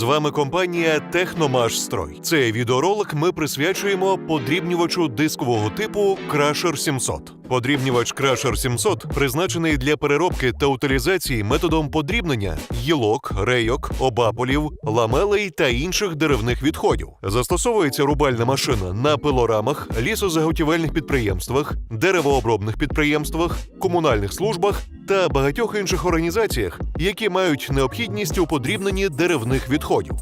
З вами компанія Техномашстрой. Цей відеоролик ми присвячуємо подрібнювачу дискового типу Crusher 700. Подрібнювач Crusher 700 призначений для переробки та утилізації методом подрібнення гілок, рейок, обаполів, ламелей та інших деревних відходів. Застосовується рубальна машина на пилорамах, лісозаготівельних підприємствах, деревообробних підприємствах, комунальних службах та багатьох інших організаціях, які мають необхідність у подрібненні деревних відходів.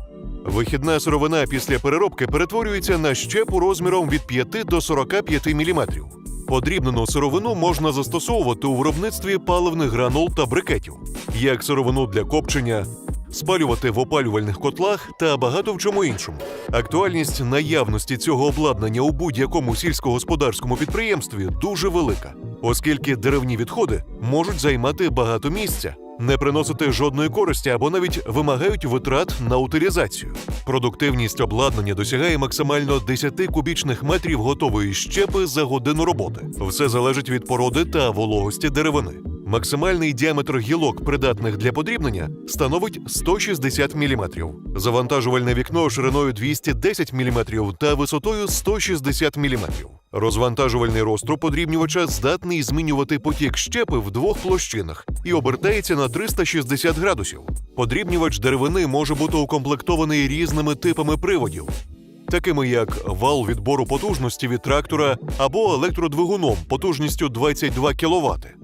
Вихідна сировина після переробки перетворюється на щепу розміром від 5 до 45 мм. Подрібнену сировину можна застосовувати у виробництві паливних гранул та брикетів, як сировину для копчення, спалювати в опалювальних котлах та багато в чому іншому. Актуальність наявності цього обладнання у будь-якому сільськогосподарському підприємстві дуже велика, оскільки деревні відходи можуть займати багато місця, не приносити жодної користі або навіть вимагають витрат на утилізацію. Продуктивність обладнання досягає максимально 10 кубічних метрів готової щепи за годину роботи. Все залежить від породи та вологості деревини. Максимальний діаметр гілок, придатних для подрібнення, становить 160 мм. Завантажувальне вікно шириною 210 мм та висотою 160 мм. Розвантажувальний розтруб подрібнювача здатний змінювати потік щепи в двох площинах і обертається на 360 градусів. Подрібнювач деревини може бути укомплектований різними типами приводів, такими як вал відбору потужності від трактора або електродвигуном потужністю 22 кВт.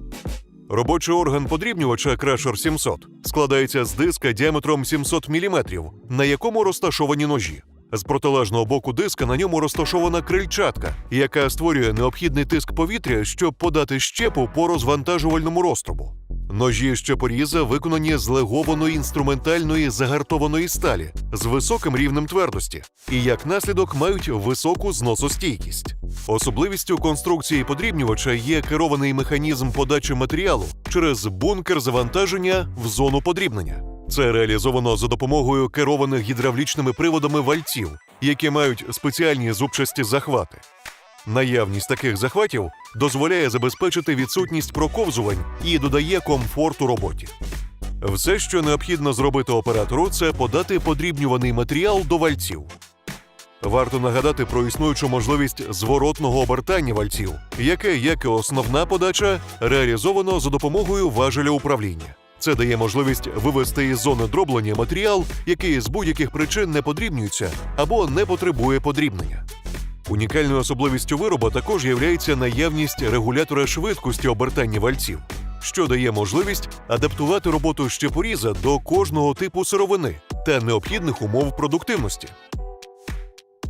Робочий орган подрібнювача Crusher 700 складається з диска діаметром 700 мм, на якому розташовані ножі. З протилежного боку диска на ньому розташована крильчатка, яка створює необхідний тиск повітря, щоб подати щепу по розвантажувальному розтрубу. Ножі щепоріза виконані з легованої інструментальної загартованої сталі з високим рівнем твердості і як наслідок мають високу зносостійкість. Особливістю конструкції подрібнювача є керований механізм подачі матеріалу через бункер завантаження в зону подрібнення. Це реалізовано за допомогою керованих гідравлічними приводами вальців, які мають спеціальні зубчасті захвати. Наявність таких захватів дозволяє забезпечити відсутність проковзувань і додає комфорту роботі. Все, що необхідно зробити оператору, це подати подрібнюваний матеріал до вальців. Варто нагадати про існуючу можливість зворотного обертання вальців, яке, як і основна подача, реалізовано за допомогою важеля управління. Це дає можливість вивести із зони дроблення матеріал, який з будь-яких причин не подрібнюється або не потребує подрібнення. Унікальною особливістю вироба також є наявність регулятора швидкості обертання вальців, що дає можливість адаптувати роботу щепоріза до кожного типу сировини та необхідних умов продуктивності.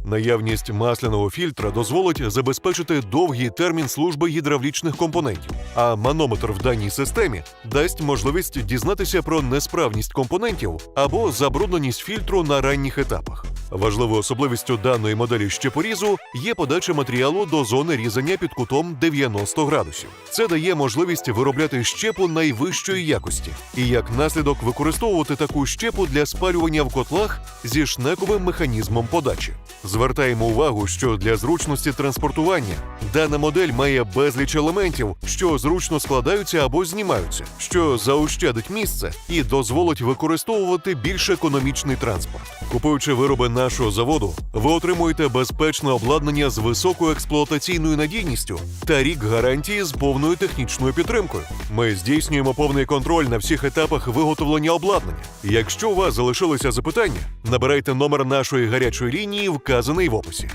Наявність масляного фільтра дозволить забезпечити довгий термін служби гідравлічних компонентів, а манометр в даній системі дасть можливість дізнатися про несправність компонентів або забрудненість фільтру на ранніх етапах. Важливою особливістю даної моделі щепорізу є подача матеріалу до зони різання під кутом 90 градусів. Це дає можливість виробляти щепу найвищої якості і як наслідок використовувати таку щепу для спалювання в котлах зі шнековим механізмом подачі. Звертаємо увагу, що для зручності транспортування дана модель має безліч елементів, що зручно складаються або знімаються, що заощадить місце і дозволить використовувати більш економічний транспорт. Купуючи вироби нашого заводу, ви отримуєте безпечне обладнання з високою експлуатаційною надійністю та рік гарантії з повною технічною підтримкою. Ми здійснюємо повний контроль на всіх етапах виготовлення обладнання. Якщо у вас залишилися запитання, набирайте номер нашої гарячої лінії, вказаний в описі.